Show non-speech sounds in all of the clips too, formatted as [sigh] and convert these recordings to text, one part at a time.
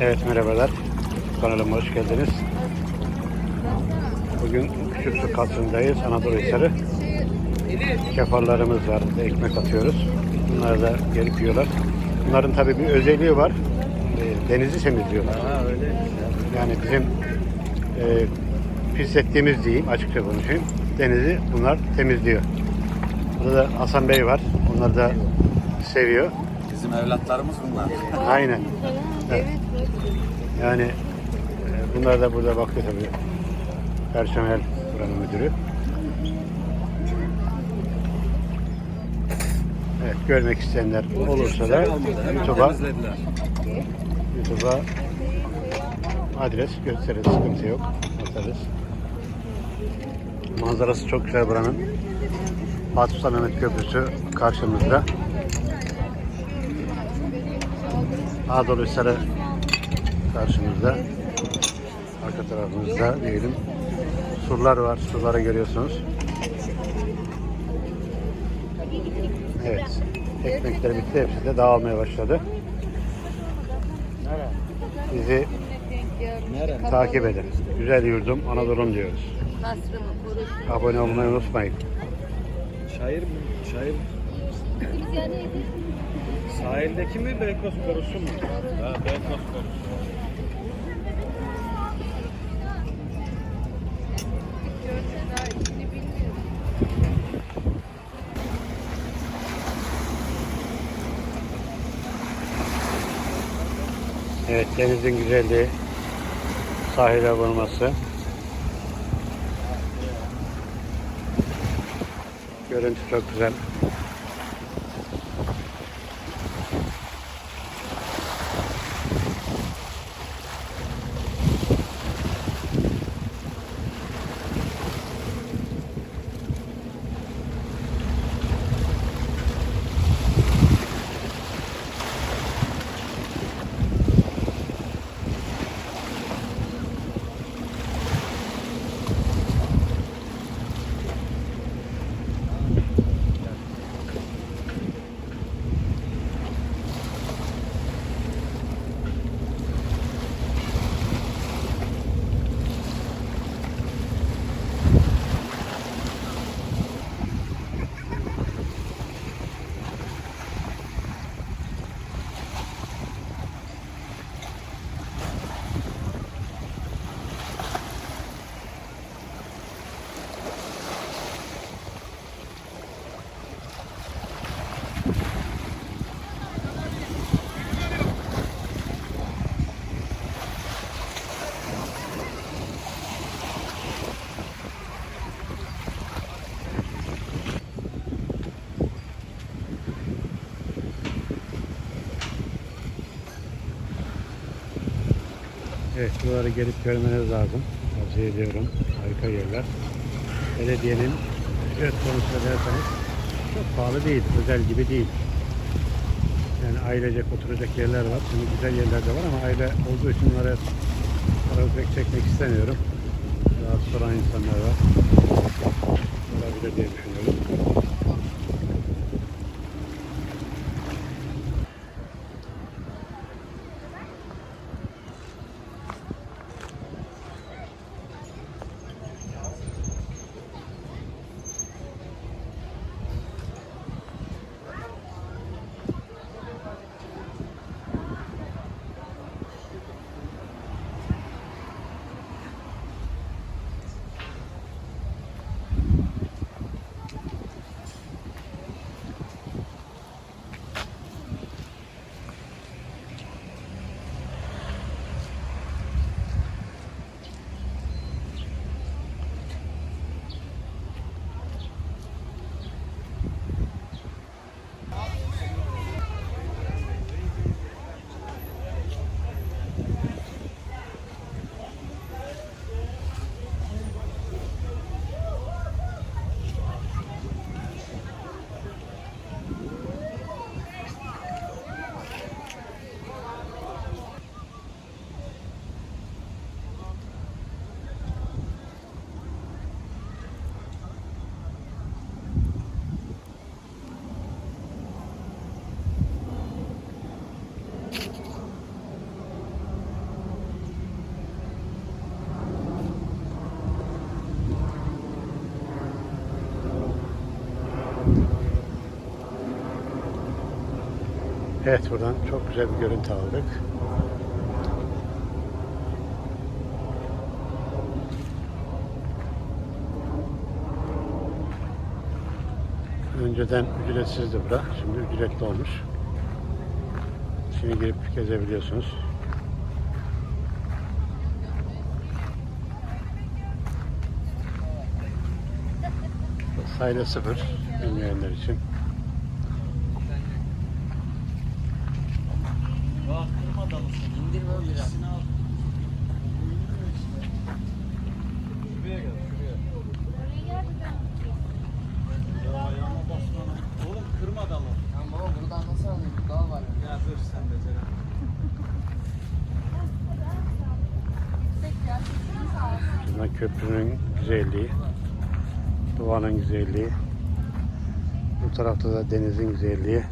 Evet merhabalar. Kanalıma hoş geldiniz. Bugün Küçüksu kasrındayız. Anadolu Hisarı. Kefarlarımız var. Ekmek atıyoruz. Bunlar da gelip yiyorlar. Bunların tabii bir özelliği var. E, Denizi temizliyorlar. Ha öyle. Yani bizim e, pislettiğimiz diyeyim açıkça konuşayım. Denizi bunlar temizliyor. Burada da Hasan Bey var. Onlar da seviyor. Bizim evlatlarımız bunlar. Aynen. Evet. Yani e, bunlar da burada bakıyor tabii. Personel buranın müdürü. Evet görmek isteyenler olursa da YouTube'a. YouTube'a adres gösteririz. Sıkıntı yok. Atarız. Manzarası çok güzel buranın. Fatih Sultan Mehmet Köprüsü karşımızda. Anadolu Hisarı karşımızda. Arka tarafımızda diyelim. Surlar var. Surları görüyorsunuz. Evet. Ekmekler bitti. Hepsi de dağılmaya başladı. Bizi takip edin. Güzel yurdum Anadolu'm diyoruz. Abone olmayı unutmayın. Şair mi? Şair. Sahildeki mi Beykoz korusu mu? Ha Beykoz korusu. Evet denizin güzelliği, sahile vurması. Görüntü çok güzel. Evet buraları gelip görmeniz lazım. Tavsiye ediyorum. Harika yerler. Belediyenin ücret konusunda derseniz çok pahalı değil. Özel gibi değil. Yani ailecek oturacak yerler var. Şimdi güzel yerler de var ama aile olduğu için bunlara para pek çekmek istemiyorum. Rahat soran insanlar var. Olabilir diye düşünüyorum. Evet buradan çok güzel bir görüntü aldık. Önceden ücretsizdi bura. Şimdi ücretli olmuş. Şimdi girip gezebiliyorsunuz. Sahile sıfır bilmeyenler için. İndirme. Ya basma. Oğlum kırma dalı. Tamam baba buradan nasıl alayım? Dal var. Ya sen beceremem. Şuradan köprünün güzelliği, doğanın güzelliği. Bu tarafta da denizin güzelliği.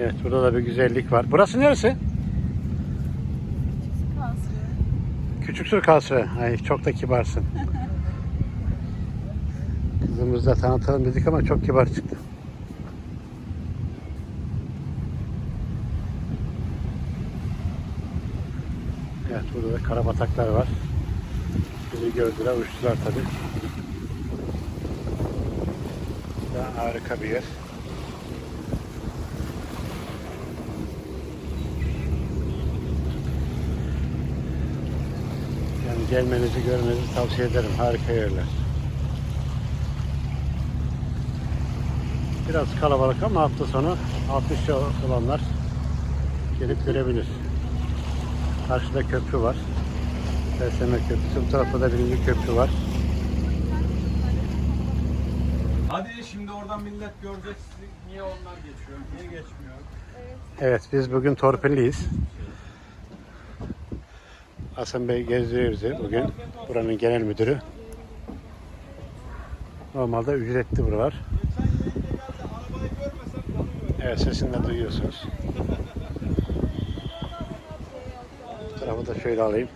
Evet burada da bir güzellik var. Burası neresi? Küçük Sur Kasrı. Ay çok da kibarsın. [laughs] Kızımızı da tanıtalım dedik ama çok kibar çıktı. Evet burada da karabataklar var. Bizi gördüler, uçtular tabi. Daha harika bir yer. Gelmenizi görmenizi tavsiye ederim. Harika yerler. Biraz kalabalık ama hafta sonu hafta içi olanlar gelip görebilir. Karşıda köprü var. Perşembe Köprüsü. Bu tarafta da birinci köprü var. Hadi şimdi oradan millet görecek sizi. Niye onlar geçiyor? Niye geçmiyor? Evet biz bugün torpilliyiz. Hasan Bey gezdiriyor bizi bugün. Buranın genel müdürü. Normalde ücretli buralar. Evet sesini de duyuyorsunuz. Bu tarafı da şöyle alayım.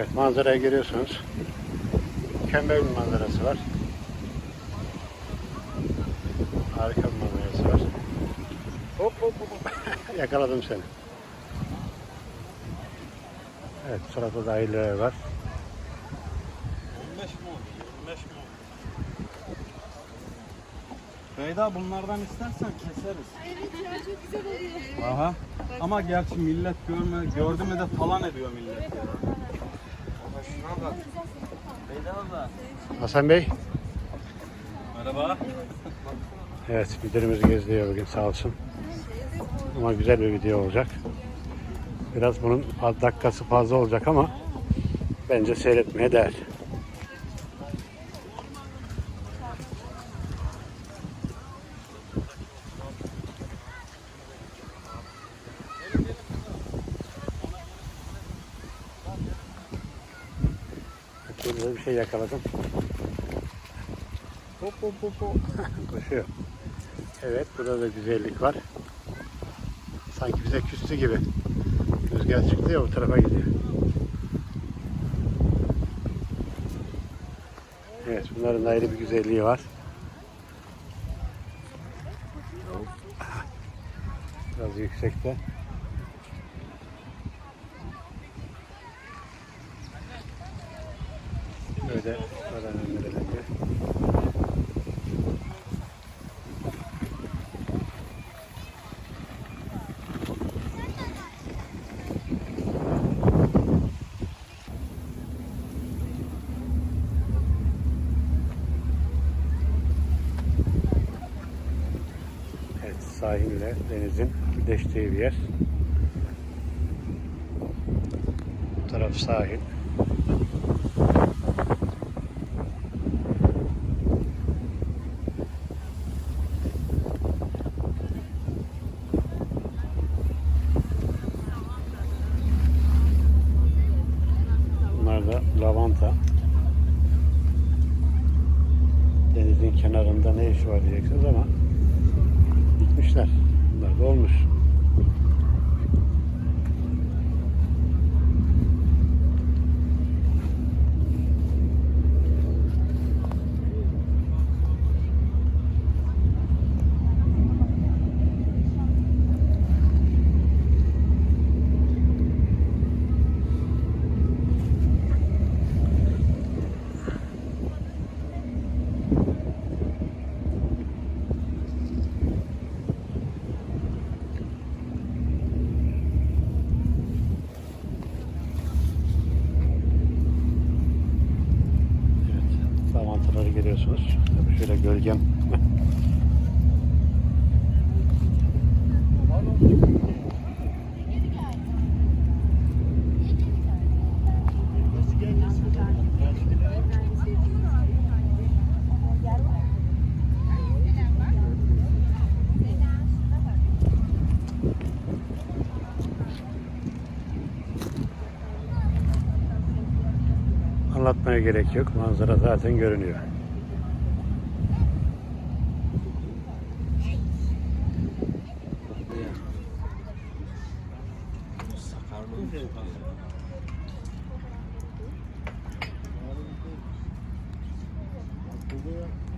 Evet manzarayı görüyorsunuz. Mükemmel bir manzarası var. Harika bir manzarası var. Hop hop hop. [laughs] Yakaladım seni. Evet bu da aileler var. 15 mi oldu? 25 mi? Beyda bunlardan istersen keseriz. Evet ya çok güzel oluyor. Aha. Ama gerçi millet görme, gördü mü de talan ediyor millet. Hasan Bey. Merhaba. Evet müdürümüz gezdiriyor bugün sağ olsun. Ama güzel bir video olacak. Biraz bunun dakikası fazla olacak ama bence seyretmeye değer. Burada bir şey yakaladım. Hop hop hop hop. [laughs] Koşuyor. Evet burada da güzellik var. Sanki bize küstü gibi. Rüzgar çıktı ya o tarafa gidiyor. Evet bunların ayrı bir güzelliği var. Biraz yüksekte. Böyle öğrenenlere de. Evet, sahille denizin birleştiği bir yer. Bu taraf sahil. kenarında ne iş var diyeceksiniz ama dikmişler. Bunlar da olmuş. Evet, lavantaları görüyorsunuz. Tabii şöyle gölgem. Gerek yok. Manzara zaten görünüyor.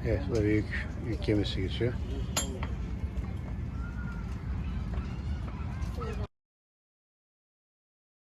Evet, burada büyük yük gemisi geçiyor.